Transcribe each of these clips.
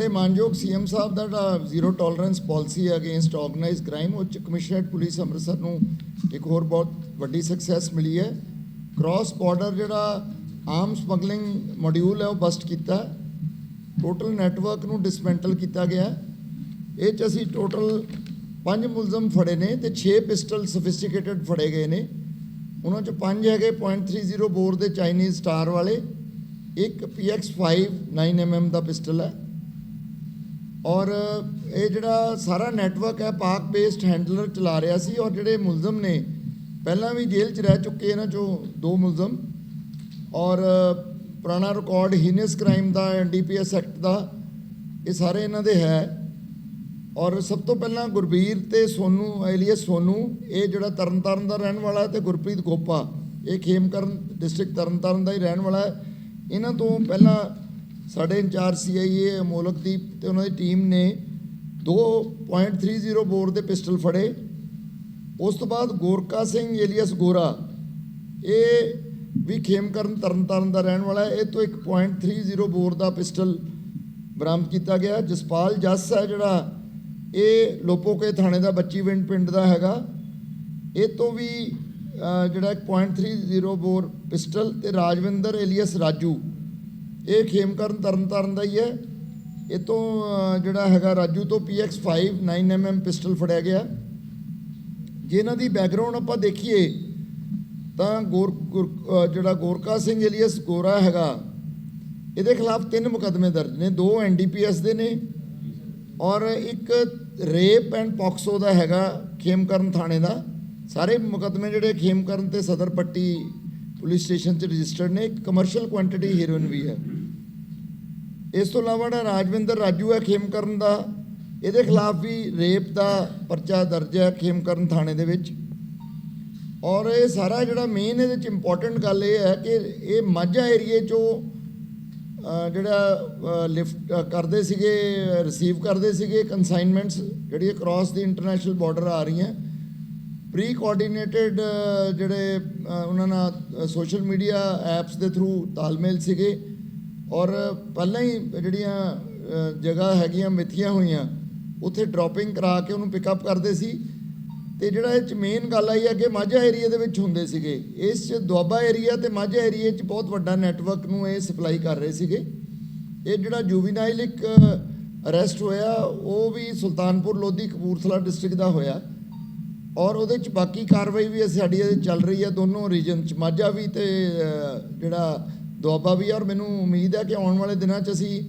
ਸਾਡੇ ਮਾਨਯੋਗ ਸੀਐਮ ਸਾਹਿਬ ਦਾ ਜਿਹੜਾ ਜ਼ੀਰੋ ਟੋਲਰੈਂਸ ਪਾਲਿਸੀ ਹੈ ਅਗੇਂਸਟ ਆਰਗੇਨਾਈਜ਼ਡ ਕ੍ਰਾਈਮ ਉਹ 'ਚ ਕਮਿਸ਼ਨਰੇਟ ਪੁਲਿਸ ਅੰਮ੍ਰਿਤਸਰ ਨੂੰ ਇੱਕ ਹੋਰ ਬਹੁਤ ਵੱਡੀ ਸਕਸੈਸ ਮਿਲੀ ਹੈ। ਕ੍ਰਾਸ ਬਾਰਡਰ ਜਿਹੜਾ ਆਰਮ ਸਮਗਲਿੰਗ ਮੋਡਿਊਲ ਹੈ, ਉਹ ਬਸਟ ਕੀਤਾ। ਟੋਟਲ ਨੈਟਵਰਕ ਨੂੰ ਡਿਸਮੈਂਟਲ ਕੀਤਾ ਗਿਆ। ਇਹ ਚ ਅਸੀਂ ਟੋਟਲ ਪੰਜ ਮੁਲਜ਼ਮ ਫੜੇ ਨੇ ਤੇ 6 ਪਿਸਟਲ ਸਫਿਸਟੀਕੇਟਡ ਫੜੇ ਗਏ ਨੇ। ਉਹਨਾਂ ਚ ਪੰਜ ਹੈਗੇ .30 ਬੋਰ ਦੇ ਚਾਈਨੀਜ਼ ਸਟਾਰ ਵਾਲੇ। ਇੱਕ PX5 9mm ਦਾ ਪਿਸਟਲ ਹੈ। ਔਰ ਇਹ ਜਿਹੜਾ ਸਾਰਾ ਨੈਟਵਰਕ ਹੈ ਪਾਕ ਬੇਸਡ ਹੈਂਡਲਰ ਚਲਾ ਰਿਹਾ ਸੀ ਔਰ ਜਿਹੜੇ ਮੁਲਜ਼ਮ ਨੇ, ਪਹਿਲਾਂ ਵੀ ਜੇਲ੍ਹ 'ਚ ਰਹਿ ਚੁੱਕੇ ਇਹਨਾਂ ਚੋਂ ਦੋ ਮੁਲਜ਼ਮ ਔਰ ਪੁਰਾਣਾ ਰਿਕਾਰਡ ਹੀਨਸ ਕ੍ਰਾਈਮ ਦਾ ਐਨਡੀਪੀਐਸ ਐਕਟ ਦਾ, ਇਹ ਸਾਰੇ ਇਹਨਾਂ ਦੇ ਹੈ। ਔਰ ਸਭ ਤੋਂ ਪਹਿਲਾਂ ਗੁਰਬੀਰ ਤੇ ਸੋਨੂ ਐਲੀਅਸ ਸੋਨੂ, ਇਹ ਜਿਹੜਾ ਤਰਨਤਾਰਨ ਦਾ ਰਹਿਣ ਵਾਲਾ ਹੈ ਤੇ ਗੁਰਪ੍ਰੀਤ ਗੋਪਾ, ਇਹ ਖੇਮਕਰਨ ਡਿਸਟ੍ਰਿਕਟ ਤਰਨਤਾਰਨ ਦਾ ਹੀ ਰਹਿਣ ਵਾਲਾ ਹੈ। ਇਹਨਾਂ ਤੋਂ ਪਹਿਲਾਂ ਸਾਡੇ ਇੰਚਾਰਜ ਸੀਆਈਏ ਅਮੋਲਕਦੀਪ ਤੇ ਉਹਨਾਂ ਦੀ ਟੀਮ ਨੇ 2.30 ਬੋਰ ਦੇ ਪਿਸਟਲ ਫੜੇ। ਉਸ ਤੋਂ ਬਾਅਦ ਗੋਰਕਾ ਸਿੰਘ ਏਲੀਅਸ ਗੋਰਾ, ਇਹ ਵੀ ਖੇਮਕਰਨ ਤਰਨਤਾਰਨ ਦਾ ਰਹਿਣ ਵਾਲਾ ਹੈ, ਇਹ ਤੋਂ ਇੱਕ .30 ਬੋਰ ਦਾ ਪਿਸਟਲ ਬਰਾਮਦ ਕੀਤਾ ਗਿਆ। ਜਸਪਾਲ ਜੱਸ ਹੈ ਜਿਹੜਾ, ਇਹ ਲੋਪੋਕੇ ਥਾਣੇ ਦਾ ਬੱਚੀ ਵਿੰਡ ਪਿੰਡ ਦਾ ਹੈਗਾ। ਇਹ ਤੋਂ ਵੀ ਜਿਹੜਾ ਇੱਕ .30 ਬੋਰ ਪਿਸਟਲ ਤੇ ਰਾਜਵਿੰਦਰ ਏਲੀਅਸ ਰਾਜੂ ਇਹ ਖੇਮਕਰਨ ਤਰਨਤਾਰਨ ਦਾ ਹੀ ਹੈ। ਇਹ ਤੋਂ ਜਿਹੜਾ ਹੈਗਾ ਰਾਜੂ ਤੋਂ PX5 9mm ਪਿਸਟਲ ਫੜਿਆ ਗਿਆ। ਜੇ ਇਹਨਾਂ ਦੀ ਬੈਕਗ੍ਰਾਉਂਡ ਆਪਾਂ ਦੇਖੀਏ, ਤਾਂ ਗੋਰ, ਗੁਰ- ਜਿਹੜਾ ਗੋਰਕਾ ਸਿੰਘ ਏਲੀਅਸ ਗੋਰਾ ਹੈਗਾ, ਇਹਦੇ ਖਿਲਾਫ ਤਿੰਨ ਮੁਕੱਦਮੇ ਦਰਜ ਨੇ। ਦੋ ਐਨਡੀਪੀਐਸ ਦੇ ਨੇ ਔਰ ਇੱਕ ਰੇਪ ਐਂਡ ਪੌਕਸੋ ਦਾ ਹੈਗਾ ਖੇਮਕਰਨ ਥਾਣੇ ਦਾ। ਸਾਰੇ ਮੁਕੱਦਮੇ ਜਿਹੜੇ ਖੇਮਕਰਨ ਤੇ ਸਦਰ ਪੱਟੀ ਪੁਲਿਸ ਸਟੇਸ਼ਨ 'ਚ ਰਜਿਸਟਰਡ ਨੇ। ਇੱਕ ਕਮਰਸ਼ੀਅਲ ਕੁਆਂਟੀਟੀ ਹੀਰੋਇਨ ਵੀ ਹੈ। ਇਸ ਤੋਂ ਇਲਾਵਾ ਜਿਹੜਾ ਰਾਜਵਿੰਦਰ ਰਾਜੂ ਹੈ ਖੇਮਕਰਨ ਦਾ, ਇਹਦੇ ਖਿਲਾਫ ਵੀ ਰੇਪ ਦਾ ਪਰਚਾ ਦਰਜ ਹੈ ਖੇਮਕਰਨ ਥਾਣੇ ਦੇ ਵਿੱਚ। ਔਰ ਇਹ ਸਾਰਾ ਜਿਹੜਾ ਮੇਨ ਇਹਦੇ ਚ ਇੰਪੋਰਟੈਂਟ ਗੱਲ ਇਹ ਹੈ ਕਿ ਇਹ ਮਾਝਾ ਏਰੀਏ ਚੋਂ ਜਿਹੜਾ ਲਿਫਟ ਕਰਦੇ ਸੀਗੇ ਰਿਸੀਵ ਕਰਦੇ ਸੀਗੇ ਕਨਸਾਈਨਮੈਂਟਸ ਜਿਹੜੀ ਕ੍ਰਾਸ ਦੀ ਇੰਟਰਨੈਸ਼ਨਲ ਬਾਰਡਰ ਆ ਰਹੀਆਂ। ਪ੍ਰੀ ਕੋਆਰਡੀਨੇਟਡ ਜਿਹੜੇ ਉਹਨਾਂ ਨਾਲ ਸੋਸ਼ਲ ਮੀਡੀਆ ਐਪਸ ਦੇ ਥਰੂ ਤਾਲਮੇਲ ਸੀਗੇ। ਔਰ ਪਹਿਲਾਂ ਹੀ ਜਿਹੜੀਆਂ ਜਗ੍ਹਾ ਹੈਗੀਆਂ ਮਿੱਥੀਆਂ ਹੋਈਆਂ, ਉੱਥੇ ਡ੍ਰੌਪਿੰਗ ਕਰਾ ਕੇ ਉਹਨੂੰ ਪਿਕਅਪ ਕਰਦੇ ਸੀ। ਤੇ ਜਿਹੜਾ ਇਹ ਚ ਮੇਨ ਗੱਲ ਆਈ ਹੈ ਕਿ ਮਾਝਾ ਏਰੀਆ ਦੇ ਵਿੱਚ ਹੁੰਦੇ ਸੀਗੇ। ਇਸ ਚ ਦੁਆਬਾ ਏਰੀਆ ਤੇ ਮਾਝਾ ਏਰੀਆ ਚ ਬਹੁਤ ਵੱਡਾ ਨੈਟਵਰਕ ਨੂੰ ਇਹ ਸਪਲਾਈ ਕਰ ਰਹੇ ਸੀਗੇ। ਇਹ ਜਿਹੜਾ ਜੁਵੀਨਾਈਲ ਇੱਕ ਅਰੈਸਟ ਹੋਇਆ, ਉਹ ਵੀ ਸੁਲਤਾਨਪੁਰ ਲੋਧੀ ਕਪੂਰਥਲਾ ਡਿਸਟ੍ਰਿਕਟ ਦਾ ਹੋਇਆ। ਔਰ ਉਹਦੇ ਚ ਬਾਕੀ ਕਾਰਵਾਈ ਵੀ ਸਾਡੀ ਇਹਦੇ ਚੱਲ ਰਹੀ ਹੈ ਦੋਨੋਂ ਰੀਜਨ ਚ। ਮਾਝਾ ਵੀ ਤੇ ਜਿਹੜਾ ਦੁਆਬਾ ਵੀ ਔਰ ਮੈਨੂੰ ਉਮੀਦ ਹੈ ਕਿ ਆਉਣ ਵਾਲੇ ਦਿਨਾਂ ਚ ਅਸੀਂ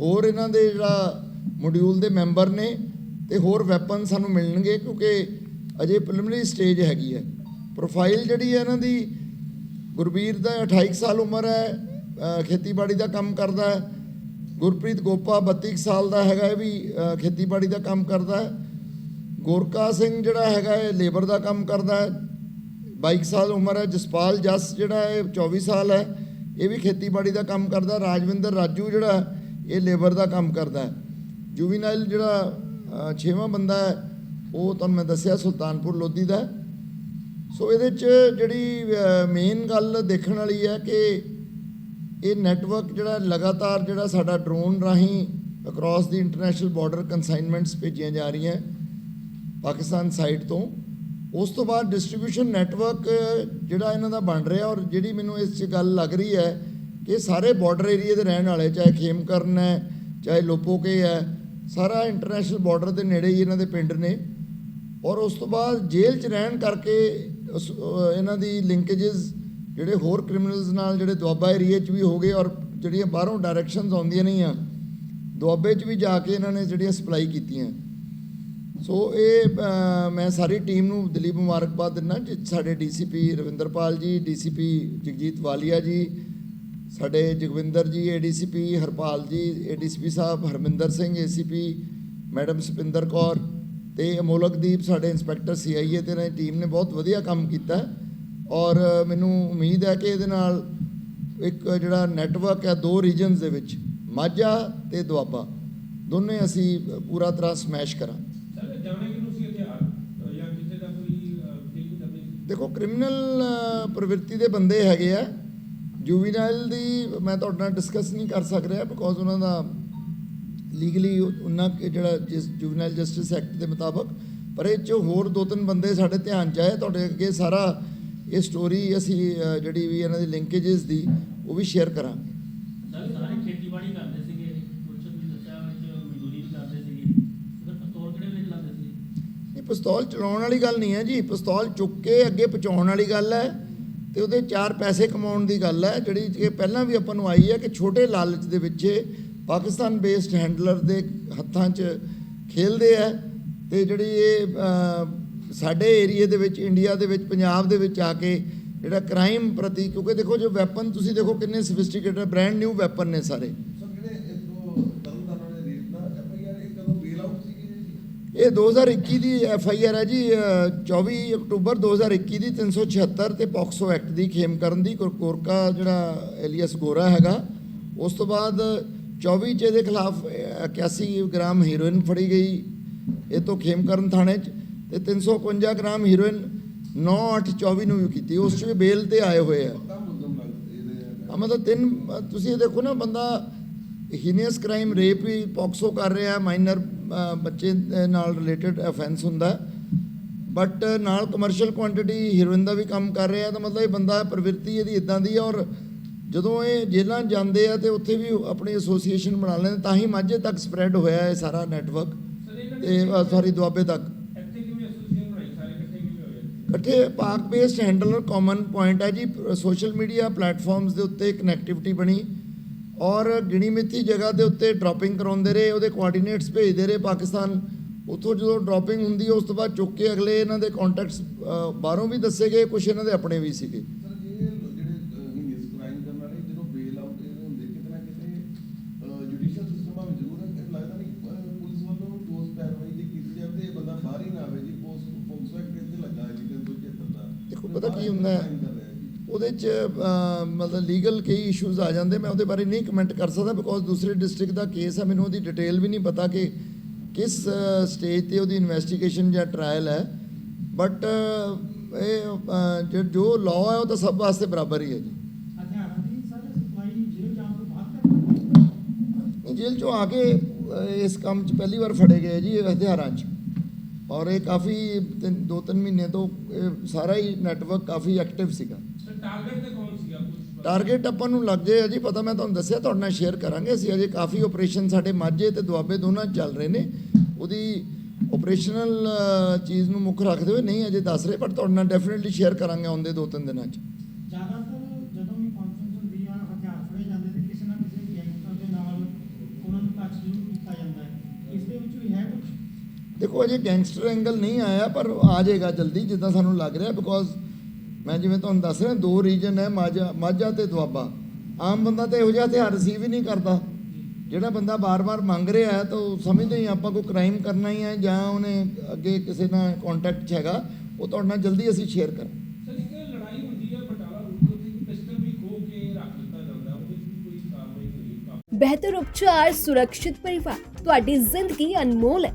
ਹੋਰ ਇਹਨਾਂ ਦੇ ਜਿਹੜਾ ਮੋਡਿਊਲ ਦੇ ਮੈਂਬਰ ਨੇ ਤੇ ਹੋਰ ਵੈਪਨ ਸਾਨੂੰ ਮਿਲਣਗੇ ਕਿਉਂਕਿ ਅਜੇ ਪ੍ਰੀਲਿਮਿਨਰੀ ਸਟੇਜ ਹੈਗੀ ਹੈ। ਪ੍ਰੋਫਾਈਲ ਜਿਹੜੀ ਹੈ ਇਹਨਾਂ ਦੀ ਗੁਰਬੀਰ ਦਾ 28 ਸਾਲ ਉਮਰ ਹੈ ਖੇਤੀਬਾੜੀ ਦਾ ਕੰਮ ਕਰਦਾ ਹੈ। ਗੁਰਪ੍ਰੀਤ ਗੋਪਾ 32 ਕੁ ਸਾਲ ਦਾ ਹੈਗਾ ਇਹ ਵੀ ਖੇਤੀਬਾੜੀ ਦਾ ਕੰਮ ਕਰਦਾ ਹੈ। ਗੋਰਕਾ ਸਿੰਘ ਜਿਹੜਾ ਹੈਗਾ ਇਹ ਲੇਬਰ ਦਾ ਕੰਮ ਕਰਦਾ ਹੈ। 22 ਸਾਲ ਉਮਰ ਹੈ। ਜਸਪਾਲ ਜਸ ਜਿਹੜਾ ਇਹ 24 ਸਾਲ ਹੈ। ਇਹ ਵੀ ਖੇਤੀਬਾੜੀ ਦਾ ਕੰਮ ਕਰਦਾ, ਰਾਜਵਿੰਦਰ ਰਾਜੂ ਜਿਹੜਾ, ਇਹ ਲੇਬਰ ਦਾ ਕੰਮ ਕਰਦਾ ਹੈ। ਜੁਵੀਨਾਈਲ ਜਿਹੜਾ ਛੇਵਾਂ ਬੰਦਾ ਹੈ, ਉਹ ਤੁਹਾਨੂੰ ਮੈਂ ਦੱਸਿਆ, ਸੁਲਤਾਨਪੁਰ ਲੋਧੀ ਦਾ ਸੋ ਇਹਦੇ ਚ ਜਿਹੜੀ ਮੇਨ ਗੱਲ ਦੇਖਣ ਵਾਲੀ ਹੈ ਕਿ ਇਹ ਨੈਟਵਰਕ ਜਿਹੜਾ ਲਗਾਤਾਰ ਜਿਹੜਾ ਸਾਡਾ ਡਰੋਨ ਰਾਹੀਂ across the international border consignments ਭੇਜੀਆਂ ਜਾ ਰਹੀਆਂ ਪਾਕਿਸਤਾਨ ਸਾਈਡ ਤੋਂ। ਉਸ ਤੋਂ ਬਾਅਦ ਡਿਸਟ੍ਰੀਬਿਊਸ਼ਨ ਨੈਟਵਰਕ ਜਿਹੜਾ ਇਹਨਾਂ ਦਾ ਬਣ ਰਿਹਾ ਔਰ ਜਿਹੜੀ ਮੈਨੂੰ ਇਸ 'ਚ ਗੱਲ ਲੱਗ ਰਹੀ ਹੈ ਕਿ ਸਾਰੇ ਬਾਰਡਰ ਏਰੀਆ ਦੇ ਰਹਿਣ ਵਾਲੇ, ਚਾਹੇ ਖੇਮਕਰਨ ਹੈ, ਚਾਹੇ ਲੋਪੋਕੇ ਹੈ, ਸਾਰਾ ਇੰਟਰਨੈਸ਼ਨਲ ਬਾਰਡਰ ਦੇ ਨੇੜੇ ਹੀ ਇਹਨਾਂ ਦੇ ਪਿੰਡ ਨੇ। ਔਰ ਉਸ ਤੋਂ ਬਾਅਦ ਜੇਲ੍ਹ 'ਚ ਰਹਿਣ ਕਰਕੇ ਇਹਨਾਂ ਦੀ ਲਿੰਕੇजेस ਜਿਹੜੇ ਹੋਰ ਕ੍ਰਿਮੀਨਲਸ ਨਾਲ ਜਿਹੜੇ ਦੁਆਬਾ ਏਰੀਆ 'ਚ ਵੀ ਹੋ ਗਏ ਔਰ ਜਿਹੜੀਆਂ ਬਾਹਰੋਂ ਡਾਇਰੈਕਸ਼ਨਸ ਆਉਂਦੀਆਂ ਨਹੀਂ ਆ ਦੁਆਬੇ 'ਚ ਵੀ ਜਾ ਕੇ ਇਹਨਾਂ ਨੇ ਜਿਹੜੀਆਂ ਸਪਲਾਈ ਕੀਤੀਆਂ। ਸੋ ਇਹ ਮੈਂ ਸਾਰੀ ਟੀਮ ਨੂੰ ਦਿਲੀ ਮੁਬਾਰਕਬਾਦ ਦਿੰਦਾ ਜੀ, ਸਾਡੇ ਡੀਸੀਪੀ ਰਵਿੰਦਰਪਾਲ ਜੀ, ਡੀਸੀਪੀ ਜਗਜੀਤ ਵਾਲੀਆ ਜੀ, ਸਾਡੇ ਜਗਵਿੰਦਰ ਜੀ, ਏਡੀਸੀਪੀ ਹਰਪਾਲ ਜੀ, ਏਡੀਸੀਪੀ ਸਾਹਿਬ ਹਰਮਿੰਦਰ ਸਿੰਘ, ਏਸੀਪੀ ਮੈਡਮ ਸੁਪਿੰਦਰ ਕੌਰ ਤੇ ਅਮੋਲਕਦੀਪ ਸਾਡੇ ਇੰਸਪੈਕਟਰ ਸੀਆਈਏ ਤੇ ਇਹਨਾਂ ਦੀ ਟੀਮ ਨੇ ਬਹੁਤ ਵਧੀਆ ਕੰਮ ਕੀਤਾ। ਔਰ ਮੈਨੂੰ ਉਮੀਦ ਹੈ ਕਿ ਇਹਦੇ ਨਾਲ ਇੱਕ ਜਿਹੜਾ ਨੈਟਵਰਕ ਹੈ, ਦੋ ਰੀਜਨਸ ਦੇ ਵਿੱਚ, ਮਾਝਾ ਤੇ ਦੁਆਬਾ, ਦੋਨੇ ਅਸੀਂ ਪੂਰਾ ਤਰ੍ਹਾਂ ਸਮੈਸ਼ ਕਰਾਂ ਸਰ ਜਾਣੇ ਕਿ ਤੁਸੀਂ ਹਥਿਆਰ ਅ, ਜਾਂ ਕਿਸੇ ਦਾ ਕੋਈ ਫੀਲਿੰਗ ਕਰਨੀ ਦੇਖੋ, ਕ੍ਰਿਮੀਨਲ ਪ੍ਰਵਿਰਤੀ ਦੇ ਬੰਦੇ ਹੈਗੇ ਆ। ਜੁਵੀਨਾਈਲ ਦੀ ਮੈਂ ਤੁਹਾਡੇ ਨਾਲ ਡਿਸਕਸ ਨਹੀਂ ਕਰ ਸਕ ਰਿਹਾ ਬਿਕੋਜ਼ ਉਹਨਾਂ ਦਾ ਲੀਗਲੀ ਉਹਨਾਂ ਜਿਹੜਾ ਜਿਸ ਜੁਵਨਾਈਲ ਜਸਟਿਸ ਐਕਟ ਦੇ ਮੁਤਾਬਕ, ਪਰ ਇਹ 'ਚ ਹੋਰ ਦੋ ਤਿੰਨ ਬੰਦੇ ਸਾਡੇ ਧਿਆਨ 'ਚ ਆਏ, ਤੁਹਾਡੇ ਅੱਗੇ ਸਾਰਾ ਇਹ ਸਟੋਰੀ ਅਸੀਂ ਜਿਹੜੀ ਵੀ ਇਹਨਾਂ ਦੀ ਲਿੰਕੇजेस ਦੀ, ਉਹ ਵੀ ਸ਼ੇਅਰ ਕਰਾਂਗੇ। ਪਿਸਤੌਲ ਚਲਾਉਣ ਵਾਲੀ ਗੱਲ ਨਹੀਂ ਹੈ ਜੀ, ਪਿਸਤੌਲ ਚੁੱਕ ਕੇ ਅੱਗੇ ਪਹੁੰਚਾਉਣ ਵਾਲੀ ਗੱਲ ਹੈ ਤੇ ਉਹਦੇ ਚਾਰ ਪੈਸੇ ਕਮਾਉਣ ਦੀ ਗੱਲ ਹੈ, ਜਿਹੜੀ ਕਿ ਪਹਿਲਾਂ ਵੀ ਆਪਾਂ ਨੂੰ ਆਈ ਹੈ ਕਿ ਛੋਟੇ ਲਾਲਚ ਦੇ ਵਿੱਚ ਪਾਕਿਸਤਾਨ ਬੇਸਡ ਹੈਂਡਲਰ ਦੇ ਹੱਥਾਂ 'ਚ ਖੇਲਦੇ ਆ ਤੇ ਜਿਹੜੀ ਇਹ ਸਾਡੇ ਏਰੀਏ ਦੇ ਵਿੱਚ, ਇੰਡੀਆ ਦੇ ਵਿੱਚ, ਪੰਜਾਬ ਦੇ ਵਿੱਚ ਆ ਕੇ ਜਿਹੜਾ ਕ੍ਰਾਈਮ ਪ੍ਰਤੀ, ਕਿਉਂਕਿ ਦੇਖੋ ਜੋ ਵੈਪਨ ਤੁਸੀਂ ਦੇਖੋ ਕਿੰਨੇ ਸਫਿਸਟੀਕੇਟਡ ਬ੍ਰਾਂਡ ਨਿਊ ਵੈਪਨ ਨੇ ਸਾਰੇ। ਇਹ 2021 ਦੀ ਐਫ ਆਈ ਆਰ ਹੈ ਜੀ ਅ, 24 ਅਕਤੂਬਰ 2021 ਦੀ 376 ਤੇ ਪੌਕਸੋ ਐਕਟ ਦੀ ਖੇਮ ਕਰਨ ਦੀ ਕੋਰਕਾ ਜਿਹੜਾ ਏਲੀਅਸ ਗੋਰਾ ਹੈਗਾ। ਉਸ ਤੋਂ ਬਾਅਦ 24 ਚ ਇਹਦੇ ਖਿਲਾਫ ਅ, 81 ਗ੍ਰਾਮ ਹੀਰੋਇਨ ਫੜੀ ਗਈ ਇਹ ਤੋਂ ਖੇਮ ਕਰਨ ਥਾਣੇ 'ਚ ਤੇ 351 ਗ੍ਰਾਮ ਹੀਰੋਇਨ 9824 ਨੂੰ ਵੀ ਕੀਤੀ। ਉਸ 'ਚ ਵੀ ਬੇਲ ਤੇ ਆਏ ਹੋਏ ਆ। ਮਤਲਬ ਤਿੰਨ ਤੁਸੀਂ ਇਹ ਦੇਖੋ ਨਾ ਬੰਦਾ ਹੀਨੀਅਸ ਕ੍ਰਾਈਮ ਰੇਪ ਵੀ ਪੌਕਸੋ ਕਰ ਰਿਹਾ ਮਾਈਨਰ ਬੱਚੇ ਨਾਲ ਰਿਲੇਟਡ ਅਫੈਂਸ ਹੁੰਦਾ। ਬਟ ਨਾਲ ਕਮਰਸ਼ੀਅਲ ਕੁਆਂਟੀਟੀ ਹੀਰੋਇਨ ਦਾ ਵੀ ਕੰਮ ਕਰ ਰਿਹਾ ਤਾਂ ਮਤਲਬ ਇਹ ਬੰਦਾ ਪ੍ਰਵਿਰਤੀ ਇਹਦੀ ਇਦਾਂ ਦੀ ਔਰ ਜਦੋਂ ਇਹ ਜੇਲ੍ਹਾਂ ਜਾਂਦੇ ਆ ਤੇ ਉੱਥੇ ਵੀ ਆਪਣੀ ਐਸੋਸੀਏਸ਼ਨ ਬਣਾ ਲੈਂਦੇ ਤਾਂ ਹੀ ਮਾਝੇ ਤੱਕ ਸਪਰੈਡ ਹੋਇਆ ਇਹ ਸਾਰਾ ਨੈਟਵਰਕ ਤੇ ਸੌਰੀ ਦੁਆਬੇ ਤੱਕ। ਇਕੱਠੇ ਪਾਕ ਬੇਸਡ ਹੈਂਡਲਰ ਕਾਮਨ ਪੁਆਇੰਟ ਹੈ ਜੀ ਸੋਸ਼ਲ ਮੀਡੀਆ ਪਲੇਟਫਾਰਮਸ ਦੇ ਉੱਤੇ ਕਨੈਕਟੀਵਿਟੀ ਬਣੀ। ਔਰ ਗਿਣੀ ਮਿੱਥੀ ਜਗ੍ਹਾ ਦੇ ਉੱਤੇ ਡ੍ਰੌਪਿੰਗ ਕਰਾਉਂਦੇ ਰਹੇ ਉਹਦੇ ਕੋਆਰਡੀਨੇਟਸ ਭੇਜਦੇ ਰਹੇ ਪਾਕਿਸਤਾਨ। ਉੱਥੋਂ ਜਦੋਂ ਡ੍ਰੌਪਿੰਗ ਹੁੰਦੀ ਹੈ ਉਸ ਤੋਂ ਬਾਅਦ ਚੁੱਕ ਕੇ ਅਗਲੇ ਇਹਨਾਂ ਦੇ ਕੰਟੈਕਟਸ ਬਾਹਰੋਂ ਵੀ ਦੱਸੇ ਗਏ ਕੁਝ ਇਹਨਾਂ ਦੇ ਆਪਣੇ ਵੀ ਸੀਗੇ। ਸਰ ਜੀ ਇਹ ਜਿਹੜੇ ਹੀਨੀਅਸ ਕ੍ਰਾਈਮ ਕਰਨ ਵਾਲੇ ਜਦੋਂ ਬੇਲ ਆਊਟ ਇਹਦੇ ਹੁੰਦੇ ਕਿਤੇ ਨਾ ਕਿਤੇ ਜੁਡੀਸ਼ੀਅਲ ਸਿਸਟਮਾਂ ਵਿੱਚ ਜ਼ਰੂਰ ਹੈ। ਲੱਗਦਾ ਨਹੀਂ ਅਹ, ਪੁਲਿਸ ਵੱਲੋਂ ਠੋਸ ਪੈਰਵਾਈ ਜੇ ਕੀਤੀ ਜਾਵੇ ਤੇ ਇਹ ਬੰਦਾ ਬਾਹਰ ਹੀ ਨਾ ਆਵੇ ਜੀ ਪੋਸਟ ਪੋਕਸੋ ਐਕਟ ਤੇ ਲੱਗਾ ਹੈ ਜੀ 376 ਦਾ। ਦੇਖੋ ਤੇ ਪਤਾ ਕੀ ਹੁੰਦਾ ਉਹਦੇ 'ਚ ਮਤਲਬ ਲੀਗਲ ਕਈ ਇਸ਼ੂਜ਼ ਆ ਜਾਂਦੇ ਮੈਂ ਉਹਦੇ ਬਾਰੇ ਨਹੀਂ ਕਮੈਂਟ ਕਰ ਸਕਦਾ ਬਿਕੋਜ਼ ਦੂਸਰੇ ਡਿਸਟ੍ਰਿਕਟ ਦਾ ਕੇਸ ਹੈ ਮੈਨੂੰ ਉਹਦੀ ਡਿਟੇਲ ਵੀ ਨਹੀਂ ਪਤਾ ਕਿ ਕਿਸ ਸਟੇਜ ਤੇ ਉਹਦੀ ਇਨਵੈਸਟੀਗੇਸ਼ਨ ਜਾਂ ਟ੍ਰਾਇਲ ਹੈ। ਬਟ ਇਹ ਜੋ- ਜੋ ਲਾਅ ਹੈ ਉਹ ਤਾਂ ਸਭ ਵਾਸਤੇ ਬਰਾਬਰ ਹੀ ਹੈ ਜੀ। ਜੇਲ੍ਹ ਚੋਂ ਆ ਕੇ ਇਸ ਕੰਮ 'ਚ ਪਹਿਲੀ ਵਾਰ ਫੜੇ ਗਏ ਜੀ ਹਥਿਆਰਾਂ 'ਚ। ਔਰ ਇਹ ਕਾਫੀ ਤਿੰਨ- ਦੋ ਤਿੰਨ ਮਹੀਨੇ ਤੋਂ ਇਹ ਸਾਰਾ ਹੀ ਨੈਟਵਰਕ ਕਾਫੀ ਐਕਟਿਵ ਸੀਗਾ। ਟਾਰਗੇਟ ਤੇ ਕੌਣ ਸੀਗਾ ਕੁਝ ਟਾਰਗੇਟ ਆਪਾਂ ਨੂੰ ਲੱਗ ਜੇ ਜੀ ਪਤਾ ਮੈਂ ਤੁਹਾਨੂੰ ਦੱਸਿਆ ਤੁਹਾਡੇ ਨਾਲ ਸ਼ੇਅਰ ਕਰਾਂਗੇ। ਅਸੀਂ ਅਜੇ ਕਾਫੀ ਆਪਰੇਸ਼ਨ ਸਾਡੇ ਮਾਝੇ ਤੇ ਦੁਆਬੇ ਦੋਨਾਂ 'ਚ ਚੱਲ ਰਹੇ ਨੇ। ਉਹਦੀ ਆਪਰੇਸ਼ਨਲ ਚੀਜ਼ ਨੂੰ ਮੁੱਖ ਰੱਖਦੇ ਹੋਏ ਨਹੀਂ ਅਜੇ ਦੱਸ ਰਹੇ ਪਰ ਤੁਹਾਡੇ ਨਾਲ ਡੈਫੀਨਿਟਲੀ ਸ਼ੇਅਰ ਕਰਾਂਗੇ ਆਉਂਦੇ ਦੋ ਤਿੰਨ ਦਿਨਾਂ 'ਚ। ਜ਼ਿਆਦਾਤਰ ਜਦੋਂ ਵੀ ਕਾਨਫਰੰਸ ਹੁੰਦੀ ਆ ਹਥਿਆਰ ਫੜੇ ਜਾਂਦੇ ਤੇ ਕਿਸੇ ਨਾ ਕਿਸੇ ਗੈਂਗਸਟਰ ਦੇ ਨਾਲ ਉਹਨਾਂ ਨੂੰ ਟੱਚ ਜ਼ਰੂਰ ਕੀਤਾ ਜਾਂਦਾ ਹੈ। ਇਸ ਦੇ ਵਿੱਚ ਵੀ ਹੈ ਕੁਝ ਦੇਖੋ ਅਜੇ ਗੈਂਗਸਟਰ ਐਂਗਲ ਨਹੀਂ ਆਇਆ ਪਰ ਆ ਜਾਏਗਾ ਜਲਦੀ ਜਿੱਦਾਂ ਸਾਨੂੰ ਲੱਗ ਰਿਹਾ ਬਿਕੋਜ਼ ਮੈਂ ਜਿਵੇਂ ਤੁਹਾਨੂੰ ਦੱਸ ਰਿਹਾ ਦੋ ਰੀਜਨ ਹੈ ਮਾਝਾ ਮਾਝਾ ਤੇ ਦੁਆਬਾ। ਆਮ ਬੰਦਾ ਤਾਂ ਇਹੋ ਜਿਹਾ ਹਥਿਆਰ ਰਿਸੀਵ ਹੀ ਨਹੀਂ ਕਰਦਾ। ਜਿਹੜਾ ਬੰਦਾ ਬਾਰ-ਬਾਰ ਮੰਗ ਰਿਹਾ ਹੈ ਤਾਂ ਉਹ ਸਮਝਦੇ ਹੀ ਆਪਾਂ ਕੋਈ ਕ੍ਰਾਈਮ ਕਰਨਾ ਹੀ ਹੈ ਜਾਂ ਉਹਨੇ ਅੱਗੇ ਕਿਸੇ ਨਾਲ ਕੰਟੈਕਟ 'ਚ ਹੈਗਾ ਉਹ ਤੁਹਾਡੇ ਨਾਲ ਜਲਦੀ ਅਸੀਂ ਸ਼ੇਅਰ ਕਰਾਂ ਸਰ ਇੱਕ ਲੜਾਈ ਹੁੰਦੀ ਹੈ ਬਟਾਲਾ ਰੂਟ ਤੇ ਉੱਥੇ ਪਿਸਟਲ ਵੀ ਖੋ ਕੇ ਰੱਖ ਦਿੱਤਾ ਜਾਂਦਾ ਉਹਦੇ ਵਿੱਚ ਵੀ ਕੋਈ ਕਾਰਵਾਈ ਨਹੀਂ ਹੋਈ। ਬਿਹਤਰ ਉਪਚਾਰ ਸੁਰੱਖਿਅਤ ਪਰਿਵਾਰ ਤੁਹਾਡੀ ਜ਼ਿੰਦਗੀ ਅਨਮੋਲ ਹੈ।